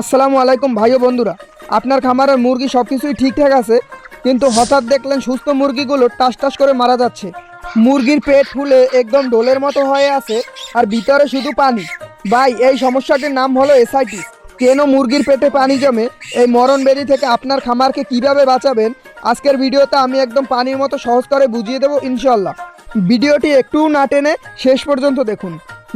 আসসালামু আলাইকুম ভাই বন্ধুরা। আপনার খামারের মুরগি সব কিছুই ঠিকঠাক আছে, কিন্তু হঠাৎ দেখলেন সুস্থ মুরগিগুলো টাস টাস করে মারা যাচ্ছে। মুরগির পেট ফুলে একদম ডোলের মতো হয়ে আছে আর ভিতরে শুধু পানি। ভাই, এই সমস্যাটির নাম হলো এসআইটিস কেন মুরগির পেটে পানি জমে? এই মরণ বেরি থেকে আপনার খামারকে কীভাবে বাঁচাবেন? আজকের ভিডিওতে আমি একদম পানির মতো সহজ করে বুঝিয়ে দেবো ইনশাল্লাহ ভিডিওটি একটু না টেনে শেষ পর্যন্ত দেখুন।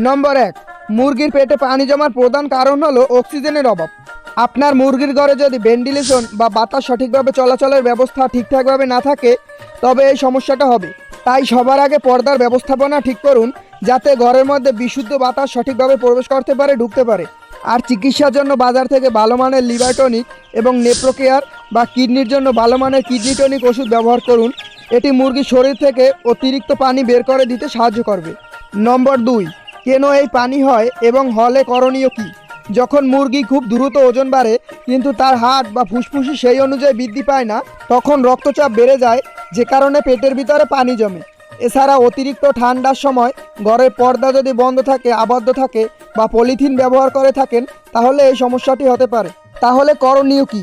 নম্বর এক মুরগির পেটে পানি জমার প্রধান কারণ হলো অক্সিজেনের অভাব। আপনার মুরগির ঘরে যদি ভেন্টিলেশন বা বাতাস সঠিকভাবে চলাচলের ব্যবস্থা ঠিকঠাকভাবে না থাকে, তবে এই সমস্যাটা হবে। তাই সবার আগে পর্দার ব্যবস্থাপনা ঠিক করুন, যাতে ঘরের মধ্যে বিশুদ্ধ বাতাস সঠিকভাবে প্রবেশ করতে পারে, ঢুকতে পারে। আর চিকিৎসার জন্য বাজার থেকে ভালো মানের লিভার টনিক এবং নেপ্রোকেয়ার বা কিডনির জন্য ভালো মানের কিডনি টনিক ওষুধ ব্যবহার করুন। এটি মুরগির শরীর থেকে অতিরিক্ত পানি বের করে দিতে সাহায্য করবে। নম্বর দুই কেন এই পানি হয় এবং হলে করণীয় কী? যখন মুরগি খুব দ্রুত ওজন বাড়ে, কিন্তু তার হাট বা ফুসফুসি সেই অনুযায়ী বৃদ্ধি পায় না, তখন রক্তচাপ বেড়ে যায়, যে কারণে পেটের ভিতরে পানি জমে। এছাড়া অতিরিক্ত ঠান্ডার সময় ঘরের পর্দা যদি বন্ধ থাকে, আবদ্ধ থাকে বা পলিথিন ব্যবহার করে থাকেন, তাহলে এই সমস্যাটি হতে পারে। তাহলে করণীয় কী?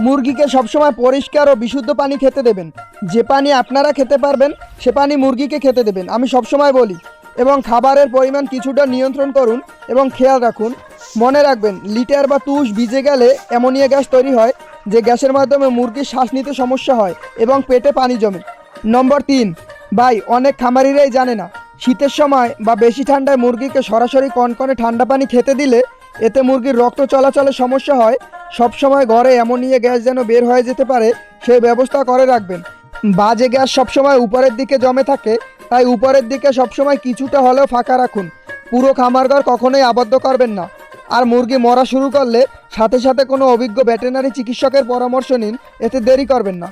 মুরগিকে সবসময় পরিষ্কার ও বিশুদ্ধ পানি খেতে দেবেন। যে পানি আপনারা খেতে পারবেন, সে পানি মুরগিকে খেতে দেবেন। আমি সবসময় বলি এবং খাবারের পরিমাণ কিছুটা নিয়ন্ত্রণ করুন এবং খেয়াল রাখুন। মনে রাখবেন, লিটার বা তুষ ভিজে গেলে অ্যামোনিয়া গ্যাস তৈরি হয়, যে গ্যাসের মাধ্যমে মুরগির শ্বাস নিতে সমস্যা হয় এবং পেটে পানি জমে। নম্বর তিন, ভাই, অনেক খামারিরাই জানে না, শীতের সময় বা বেশি ঠান্ডায় মুরগিকে সরাসরি কনকনে ঠান্ডা পানি খেতে দিলে এতে মুরগির রক্ত চলাচলে সমস্যা হয়। সবসময় ঘরে অ্যামোনিয়া গ্যাস যেন বের হয়ে যেতে পারে, সেই ব্যবস্থা করে রাখবেন। বাজে গ্যাস সবসময় উপরের দিকে জমে থাকে তাই উপরের দিকে সবসময় কিছুটা হলেও ফাঁকা রাখুন। পুরো খামারঘর কখনোই আবদ্ধ করবেন না। আর মুরগি মরা শুরু করলে সাথে সাথে কোনো অভিজ্ঞ ভেটেরিনারি চিকিৎসকের পরামর্শ নিন, এতে দেরি করবেন না।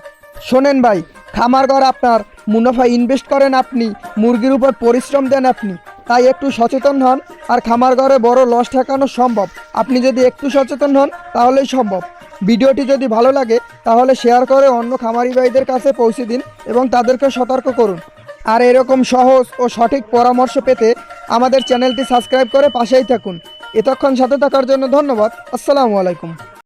শোনেন ভাই, খামারঘর আপনার। মুনাফা ইনভেস্ট করেন আপনি, মুরগির উপর পরিশ্রম দেন আপনি। তাই একটু সচেতন হন, আর খামার ঘরে বড় লস ঠেকানো সম্ভব। আপনি যদি একটু সচেতন হন, তাহলেই সম্ভব। ভিডিওটি যদি ভালো লাগে, তাহলে শেয়ার করে অন্য খামারি ভাইদের কাছে পৌঁছে দিন এবং তাদেরকে সতর্ক করুন। আর এরকম সহজ ও সঠিক পরামর্শ পেতে আমাদের চ্যানেলটি সাবস্ক্রাইব করে পাশেই থাকুন। এতক্ষণ সাথে থাকার জন্য ধন্যবাদ। আসসালামু আলাইকুম।